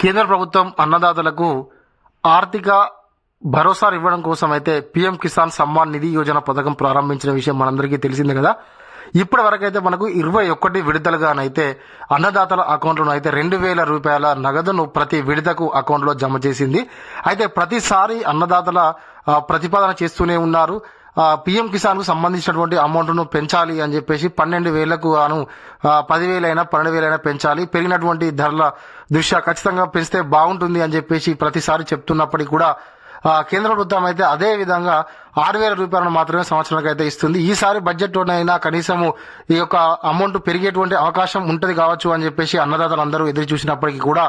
కేంద్ర ప్రభుత్వం అన్నదాతలకు ఆర్థిక భరోసా ఇవ్వడం కోసం అయితే పీఎం కిసాన్ సమ్మాన్ నిధి యోజన పథకం ప్రారంభించిన విషయం మనందరికీ తెలిసిందే కదా. ఇప్పటి వరకు అయితే మనకు ఇరవై ఒకటి విడతలుగానైతే అన్నదాతల అకౌంట్లను అయితే రెండు వేల రూపాయల నగదును ప్రతి విడతకు అకౌంట్లో జమ చేసింది. అయితే ప్రతిసారి అన్నదాతల ప్రతిపాదన చేస్తూనే ఉన్నారు. పిఎం కిసాన్కు సంబంధించినటువంటి అమౌంట్ను పెంచాలి అని చెప్పేసి పన్నెండు వేలకు గాను పదివేలైనా పన్నెండు వేలైనా పెంచాలి. పెరిగినటువంటి ధరల దృష్ట్యా ఖచ్చితంగా పెంచితే బాగుంటుంది అని చెప్పేసి ప్రతిసారి చెప్తున్నప్పటికీ కూడా కేంద్ర ప్రభుత్వం అయితే అదే విధంగా ఆరు వేల రూపాయలను మాత్రమే సంవత్సరానికి అయితే ఇస్తుంది. ఈసారి బడ్జెట్ అయినా కనీసము ఈ యొక్క అమౌంట్ పెరిగేటువంటి అవకాశం ఉంటది కావచ్చు అని చెప్పేసి అన్నదాతలు అందరూ ఎదురు చూసినప్పటికీ కూడా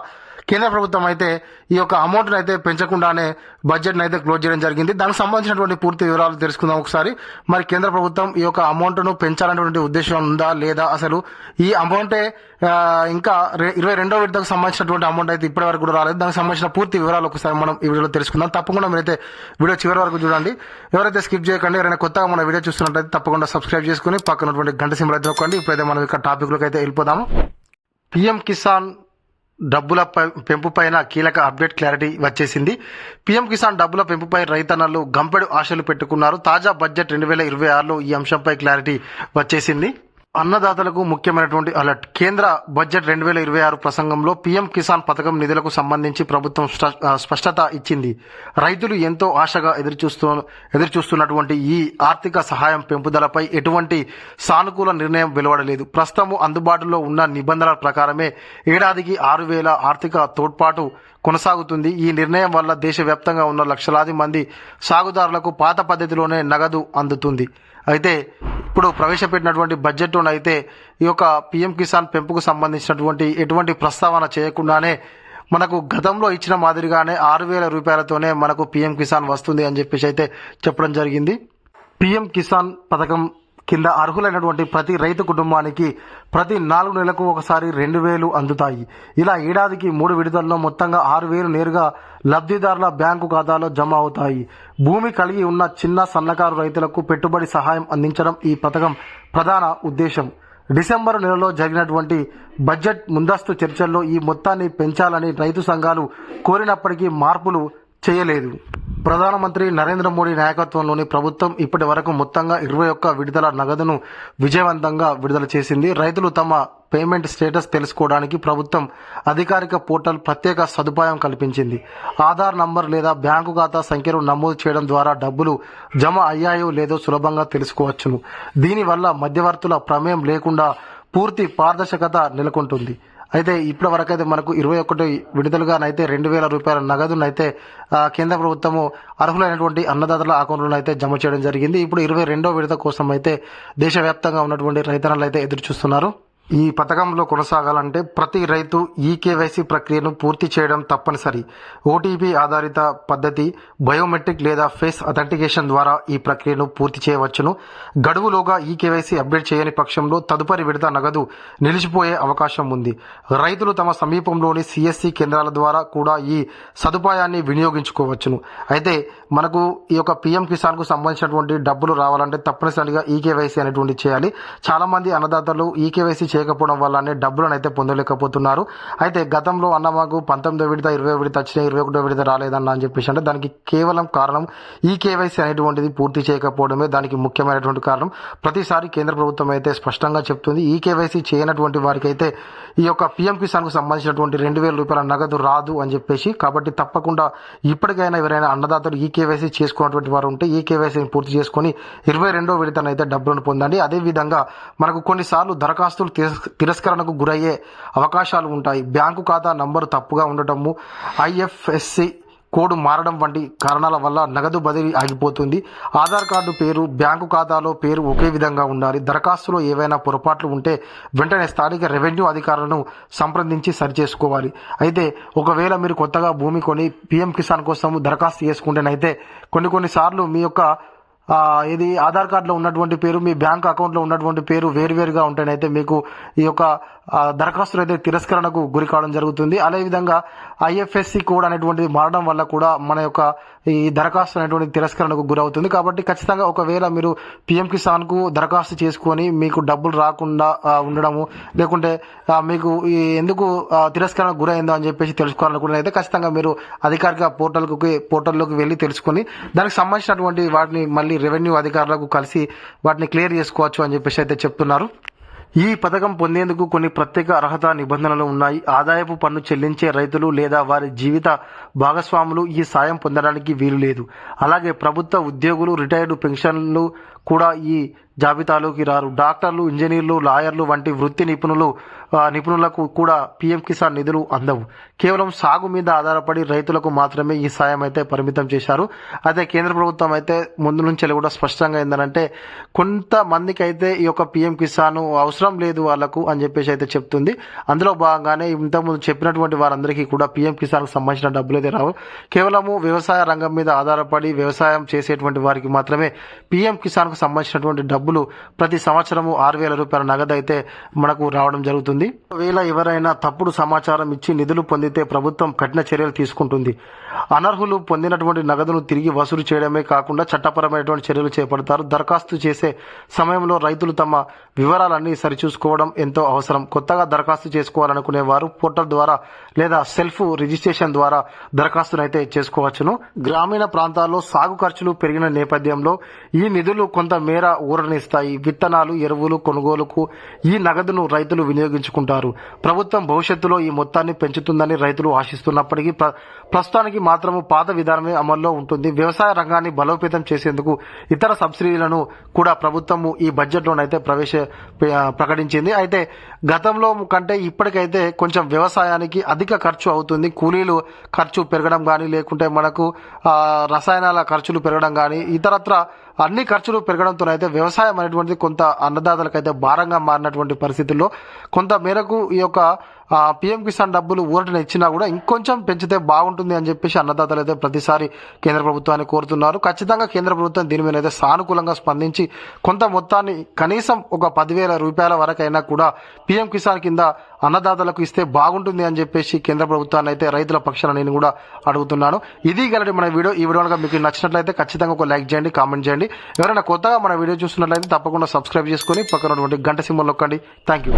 కేంద్ర ప్రభుత్వం అయితే ఈ యొక్క అమౌంట్ను అయితే పెంచకుండానే బడ్జెట్ను అయితే క్లోజ్ చేయడం జరిగింది. దానికి సంబంధించినటువంటి పూర్తి వివరాలు తెలుసుకుందాం ఒకసారి. మరి కేంద్ర ప్రభుత్వం ఈ యొక్క అమౌంట్ను పెంచాలనేటువంటి ఉద్దేశం ఉందా లేదా? అసలు ఈ అమౌంటే ఇంకా ఇరవై రెండో విడతకు సంబంధించినటువంటి అమౌంట్ అయితే ఇప్పటి వరకు కూడా రాలేదు. దానికి సంబంధించిన పూర్తి వివరాలు ఒకసారి మనం ఈ వీడియోలో తెలుసుకుందాం. తప్పకుండా మీరైతే వీడియో చివరి వరకు చూడండి. ఎవరైతే స్కిప్ చేయకండి ఎవరైనా కొత్తగా మన వీడియో చూస్తున్నట్లయితే తప్పకుండా సబ్స్క్రైబ్ చేసుకుని పక్కనటువంటి గంట సింబల్ అయితే నొక్కండి. ఇప్పుడైతే మనం ఇక్కడ టాపిక్లోకి అయితే వెళ్ళిపోదాము. పిఎం కిసాన్ డబ్బుల పెంపుపైన కీలక అప్డేట్ క్లారిటీ వచ్చేసింది. పీఎం కిసాన్ డబ్బుల పెంపుపై రైతన్నలు గంపెడు ఆశలు పెట్టుకున్నారు. తాజా బడ్జెట్ రెండు వేల ఇరవై ఆరులో ఈ అంశంపై క్లారిటీ వచ్చేసింది. అన్నదాతలకు ముఖ్యమైనటువంటి అలర్ట్. కేంద్ర బడ్జెట్ రెండు వేల ఇరవై ఆరు ప్రసంగంలో పీఎం కిసాన్ పథకం నిధులకు సంబంధించి ప్రభుత్వం స్ప- స్పష్టత ఇచ్చింది. రైతులు ఎంతో ఆశగా ఎదురుచూస్తూ ఎదురుచూస్తున్నటువంటి ఈ ఆర్థిక సహాయం పెంపుదలపై ఎటువంటి సానుకూల నిర్ణయం వెలువడలేదు. ప్రస్తుతం అందుబాటులో ఉన్న నిబంధనల ప్రకారమే ఏడాదికి ఆరు వేల ఆర్థిక తోడ్పాటు కొనసాగుతుంది. ఈ నిర్ణయం వల్ల దేశవ్యాప్తంగా ఉన్న లక్షలాది మంది సాగుదారులకు పాత పద్ధతిలోనే నగదు అందుతుంది. అయితే ఇప్పుడు ప్రవేశపెట్టినటువంటి బడ్జెట్లోనైతే అయితే ఈ యొక్క పిఎం కిసాన్ పెంపుకు సంబంధించినటువంటి ఎటువంటి ప్రస్తావన చేయకుండానే మనకు గతంలో ఇచ్చిన మాదిరిగానే ఆరు వేల రూపాయలతోనే మనకు పిఎం కిసాన్ వస్తుంది అని చెప్పేసి అయితే చెప్పడం జరిగింది. పిఎం కిసాన్ పథకం కింద అర్హులైనటువంటి ప్రతి రైతు కుటుంబానికి ప్రతి నాలుగు నెలలకు ఒకసారి రెండు వేలు అందుతాయి. ఇలా ఏడాదికి మూడు విడుదలలో మొత్తంగా ఆరు వేలు నేరుగా లబ్ధిదారుల బ్యాంకు ఖాతాలో జమ అవుతాయి. భూమి కలిగి ఉన్న చిన్న సన్నకారు రైతులకు పెట్టుబడి సహాయం అందించడం ఈ పథకం ప్రధాన ఉద్దేశం. డిసెంబర్ నెలలో జరిగినటువంటి బడ్జెట్ ముందస్తు చర్చల్లో ఈ మొత్తాన్ని పెంచాలని రైతు సంఘాలు కోరినప్పటికీ మార్పులు చేయలేదు. ప్రధానమంత్రి నరేంద్ర మోడీ నాయకత్వంలోని ప్రభుత్వం ఇప్పటి వరకు మొత్తంగా ఇరవై ఒక్క విడుదల నగదును విజయవంతంగా విడుదల చేసింది. రైతులు తమ పేమెంట్ స్టేటస్ తెలుసుకోవడానికి ప్రభుత్వం అధికారిక పోర్టల్ ప్రత్యేక సదుపాయం కల్పించింది. ఆధార్ నంబర్ లేదా బ్యాంకు ఖాతా సంఖ్యను నమోదు చేయడం ద్వారా డబ్బులు జమ అయ్యాయో లేదో సులభంగా తెలుసుకోవచ్చును. దీనివల్ల మధ్యవర్తుల ప్రమేయం లేకుండా పూర్తి పారదర్శకత నెలకొంటుంది. అయితే ఇప్పటి వరకు అయితే మనకు ఇరవై ఒకటి విడుదలగానైతే రెండు వేల రూపాయల నగదునైతే కేంద్ర ప్రభుత్వము అర్హులైనటువంటి అన్నదాతల అకౌంట్లను అయితే జమ చేయడం జరిగింది. ఇప్పుడు ఇరవై రెండో విడత కోసం అయితే దేశవ్యాప్తంగా ఉన్నటువంటి రైతన్నలు అయితే ఎదురు చూస్తున్నారు ఈ పథకంలో కొనసాగాలంటే ప్రతి రైతు ఈ కేవైసీ ప్రక్రియను పూర్తి చేయడం తప్పనిసరి. ఓటీపీ ఆధారిత పద్ధతి బయోమెట్రిక్ లేదా ఫేస్ అథెంటికేషన్ ద్వారా ఈ ప్రక్రియను పూర్తి చేయవచ్చును. గడువులోగా ఈ కేవైసీ అప్డేట్ చేయని పక్షంలో తదుపరి విడత నగదు నిలిచిపోయే అవకాశం ఉంది. రైతులు తమ సమీపంలోని సిఎస్సి కేంద్రాల ద్వారా కూడా ఈ సదుపాయాన్ని వినియోగించుకోవచ్చును. అయితే మనకు ఈ యొక్క పిఎం కిసాన్కు సంబంధించినటువంటి డబ్బులు రావాలంటే తప్పనిసరిగా ఈ కేవైసీ అనేటువంటి చేయాలి. చాలామంది అన్నదాతలు ఈ కేవైసీ చేయకపోవడం వల్లనే డబ్బులను అయితే పొందలేకపోతున్నారు. అయితే గతంలో అన్న మాకు పంతొమ్మిదో విడత ఇరవై విడత వచ్చినాయి ఇరవై ఒకటో విడత రాలేదన్న అని చెప్పేసి అంటే దానికి కేవలం కారణం ఈ కేవైసీ అనేటువంటిది పూర్తి చేయకపోవడమే దానికి ముఖ్యమైనటువంటి కారణం. ప్రతిసారి కేంద్ర ప్రభుత్వం అయితే స్పష్టంగా చెప్తుంది ఈ కేవైసీ చేయనటువంటి వారికి అయితే ఈ యొక్క పిఎం కిసాన్కు సంబంధించినటువంటి రెండు వేల రూపాయల నగదు రాదు అని చెప్పేసి కాబట్టి తప్పకుండా ఇప్పటికైనా ఎవరైనా అన్నదాతలు ఈ కేవైసీ చేసుకున్నటువంటి వారు ఉంటే ఈ కేవైసీని పూర్తి చేసుకొని ఇరవై రెండో విడతనైతే డబ్బులను పొందండి. అదేవిధంగా మనకు కొన్నిసార్లు దరఖాస్తులు తిరస్- తిరస్కరణకు గురయ్యే అవకాశాలు ఉంటాయి. బ్యాంకు ఖాతా నంబరు తప్పుగా ఉండటము ఐఎఫ్ఎస్సి కోడ్ మారడం వంటి కారణాల వల్ల నగదు బదిలీ ఆగిపోతుంది. ఆధార్ కార్డు పేరు బ్యాంకు ఖాతాలో పేరు ఒకే విధంగా ఉండాలి. దరఖాస్తులో ఏవైనా పొరపాట్లు ఉంటే వెంటనే స్థానిక రెవెన్యూ అధికారులను సంప్రదించి సరిచేసుకోవాలి. అయితే ఒకవేళ మీరు కొత్తగా భూమి కొని పిఎం కిసాన్ కోసం దరఖాస్తు చేసుకుంటేనైతే కొన్ని కొన్నిసార్లు మీ యొక్క ఇది ఆధార్ కార్డులో ఉన్నటువంటి పేరు మీ బ్యాంక్ అకౌంట్లో ఉన్నటువంటి పేరు వేరువేరుగా ఉంటేనైతే మీకు ఈ యొక్క దరఖాస్తులు అయితే తిరస్కరణకు గురి కావడం జరుగుతుంది. అదేవిధంగా ఐఎఫ్ఎస్సి కోడ్ అనేటువంటిది మారడం వల్ల కూడా మన యొక్క ఈ దరఖాస్తు అనేటువంటి తిరస్కరణకు గురవుతుంది. కాబట్టి ఖచ్చితంగా ఒకవేళ మీరు పిఎం కిసాన్కు దరఖాస్తు చేసుకొని మీకు డబ్బులు రాకుండా ఉండడము లేకుంటే మీకు ఈ ఎందుకు తిరస్కరణకు గురైందో అని చెప్పేసి తెలుసుకోవాలనుకుంటే అయితే ఖచ్చితంగా మీరు అధికారిక పోర్టల్కి పోర్టల్లోకి వెళ్ళి తెలుసుకొని దానికి సంబంధించినటువంటి వాటిని మళ్ళీ రెవెన్యూ అధికారులకు కలిసి వాటిని క్లియర్ చేసుకోవచ్చు అని చెప్పేసి అయితే చెప్తున్నారు. ఈ పథకం పొందేందుకు కొన్ని ప్రత్యేక అర్హత నిబంధనలు ఉన్నాయి. ఆదాయపు పన్ను చెల్లించే రైతులు లేదా వారి జీవిత భాగస్వాములు ఈ సాయం పొందడానికి వీలు లేదు. అలాగే ప్రభుత్వ ఉద్యోగులు రిటైర్డ్ పెన్షన్లు కూడా ఈ జాబితాలోకి రారు. డాక్టర్లు ఇంజనీర్లు లాయర్లు వంటి వృత్తి నిపుణులు నిపుణులకు కూడా పీఎం కిసాన్ నిధులు అందవు. కేవలం సాగు మీద ఆధారపడి రైతులకు మాత్రమే ఈ సాయం అయితే పరిమితం చేశారు. అయితే కేంద్ర ప్రభుత్వం అయితే ముందు నుంచి కూడా స్పష్టంగా ఏంటంటే కొంతమందికి అయితే ఈ యొక్క పీఎం కిసాన్ అవసరం లేదు వాళ్ళకు అని చెప్పేసి అయితే చెప్తుంది. అందులో భాగంగానే ఇంతకుముందు చెప్పినటువంటి వారందరికీ కూడా పీఎం కిసాన్ సంబంధించిన డబ్బులు అయితే రావు. కేవలము వ్యవసాయ రంగం మీద ఆధారపడి వ్యవసాయం చేసేటువంటి వారికి మాత్రమే పీఎం కిసాన్ కు సంబంధించినటువంటి డబ్బులు ప్రతి సంవత్సరము ఆరు వేల రూపాయల నగదు అయితే మనకు రావడం జరుగుతుంది. ఒకవేళ ఎవరైనా తప్పుడు సమాచారం ఇచ్చి నిధులు పొందితే ప్రభుత్వం కఠిన చర్యలు తీసుకుంటుంది. అనర్హులు పొందినటువంటి నగదును తిరిగి వసూలు చేయడమే కాకుండా చట్టపరమైనటువంటి చర్యలు చేపడతారు. దరఖాస్తు చేసే సమయంలో రైతులు తమ వివరాలన్నీ సరిచూసుకోవడం ఎంతో అవసరం. కొత్తగా దరఖాస్తు చేసుకోవాలనుకునే వారు పోర్టల్ ద్వారా లేదా సెల్ఫ్ రిజిస్ట్రేషన్ ద్వారా దరఖాస్తును అయితే చేసుకోవచ్చును. గ్రామీణ ప్రాంతాల్లో సాగు ఖర్చులు పెరిగిన నేపథ్యంలో ఈ నిధులు కొంత మేర ఊరనిస్తాయి. విత్తనాలు ఎరువులు కొనుగోలుకు ఈ నగదును రైతులు వినియోగించుకుంటారు. ప్రభుత్వం భవిష్యత్తులో ఈ మొత్తాన్ని పెంచుతుందని రైతులు ఆశిస్తున్నప్పటికీ ప్ర- ప్రస్తుతానికి మాత్రము పాత విధానమే అమల్లో ఉంటుంది. వ్యవసాయ రంగాన్ని బలోపేతం చేసేందుకు ఇతర సబ్సిడీలను కూడా ప్రభుత్వము ఈ బడ్జెట్లోనైతే ప్రవేశ ప్ర- ప్రకటించింది. అయితే గతంలో కంటే ఇప్పటికైతే కొంచెం వ్యవసాయానికి అధిక ఖర్చు అవుతుంది. కూలీలు ఖర్చు పెరగడం కానీ లేకుంటే మనకు రసాయనాల ఖర్చులు పెరగడం కానీ ఇతరత్ర అన్ని ఖర్చులు పెరగడంతో అయితే వ్యవసాయం అనేటువంటిది కొంత అన్నదాతలకైతే భారంగా మారినటువంటి పరిస్థితుల్లో కొంత మేరకు ఈ యొక్క పిఎం కిసాన్ డబ్బులు ఊరటను ఇచ్చినా కూడా ఇంకొంచెం పెంచితే బాగుంటుంది అని చెప్పేసి అన్నదాతలు అయితే ప్రతిసారి కేంద్ర ప్రభుత్వాన్ని కోరుతున్నారు. ఖచ్చితంగా కేంద్ర ప్రభుత్వం దీని మీద అయితే సానుకూలంగా స్పందించి కొంత మొత్తాన్ని కనీసం ఒక పదివేల రూపాయల వరకైనా కూడా పిఎం కిసాన్ కింద అన్నదాతలకు ఇస్తే బాగుంటుంది అని చెప్పేసి కేంద్ర ప్రభుత్వాన్ని అయితే రైతుల పక్షాన నేను కూడా అడుగుతున్నాను. ఇది గలటి మన వీడియో. ఈ వీడియో మీకు నచ్చినట్లయితే ఖచ్చితంగా ఒక లైక్ చేయండి కామెంట్ చేయండి. ఎవరైనా కొత్తగా మన వీడియో చూస్తున్నట్లయితే తప్పకుండా సబ్స్క్రైబ్ చేసుకొని పక్కన ఉన్నటువంటి గంట సింబల్ నొక్కండి. Thank you